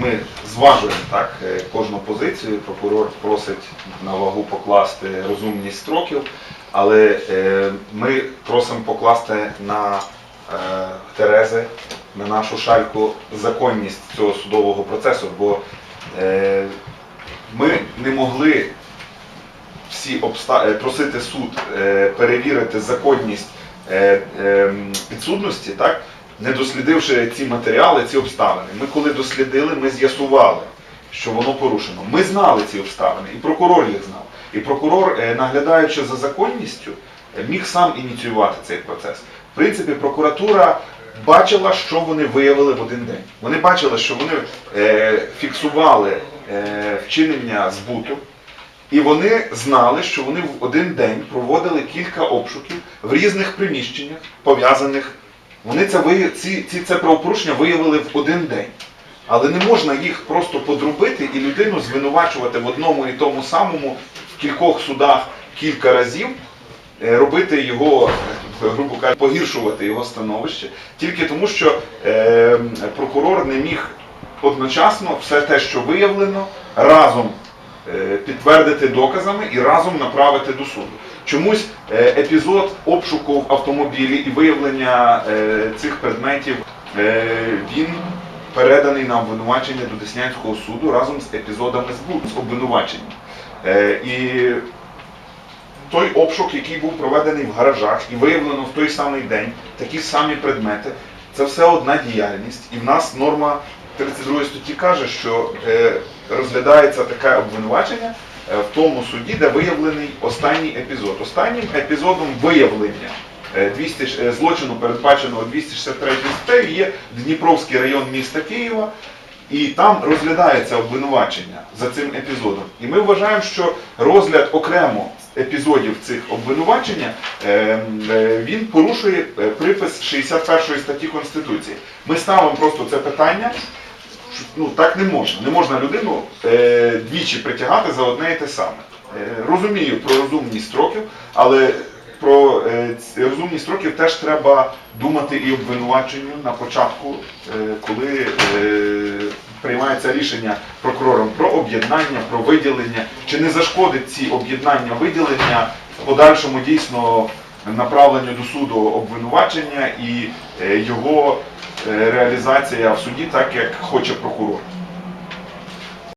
ми зважуємо так, е, кожну позицію, прокурор просить на вагу покласти розумність строків, але е, ми просимо покласти на е, Терези, на нашу шальку законність цього судового процесу, бо ми не могли всі обста... просити суд перевірити законність е, е, підсудності, так, не дослідивши ці матеріали, ці обставини. Ми коли дослідили, ми з'ясували, що воно порушено. Ми знали ці обставини, і прокурор їх знав. І прокурор, е, наглядаючи за законністю, е, міг сам ініціювати цей процес. В принципі, прокуратура бачила, що вони виявили в один день. Вони бачили, що вони е, фіксували вчинення збуту. І вони знали, що вони в один день проводили кілька обшуків в різних приміщеннях, пов'язаних. Вони це, ви- ці, ці це правопорушення виявили в один день. Але не можна їх просто подрубити і людину звинувачувати в одному і тому самому в кількох судах кілька разів, е, робити його, е, грубо кажучи, погіршувати його становище, тільки тому, що е, прокурор не міг одночасно все те, що виявлено, разом підтвердити доказами і разом направити до суду. Чомусь е, епізод обшуку в автомобілі і виявлення е, цих предметів е, він переданий на обвинувачення до Деснянського суду разом з епізодами з обвинуваченням. Е, І той обшук, який був проведений в гаражах і виявлено в той самий день такі самі предмети, це все одна діяльність. І в нас норма 32 статті каже, що е, розглядається таке обвинувачення е, в тому суді, де виявлений останній епізод. Останнім епізодом виявлення е, 200, е, злочину, передбаченого 263 статтею, є Дніпровський район міста Києва. І там розглядається обвинувачення за цим епізодом. І ми вважаємо, що розгляд окремо епізодів цих обвинувачення він порушує припис 61 статті Конституції. Ми ставимо просто це питання. Ну так не можна. Не можна людину е, двічі притягати за одне і те саме. Е, розумію про розумність строків, але про е, ці розумність строків теж треба думати і обвинуваченню на початку, е, коли е, приймається рішення прокурором про об'єднання, про виділення, чи не зашкодить ці об'єднання, виділення подальшому дійсно направленню до суду обвинувачення і е, його реалізація в суді, так як хоче прокурор.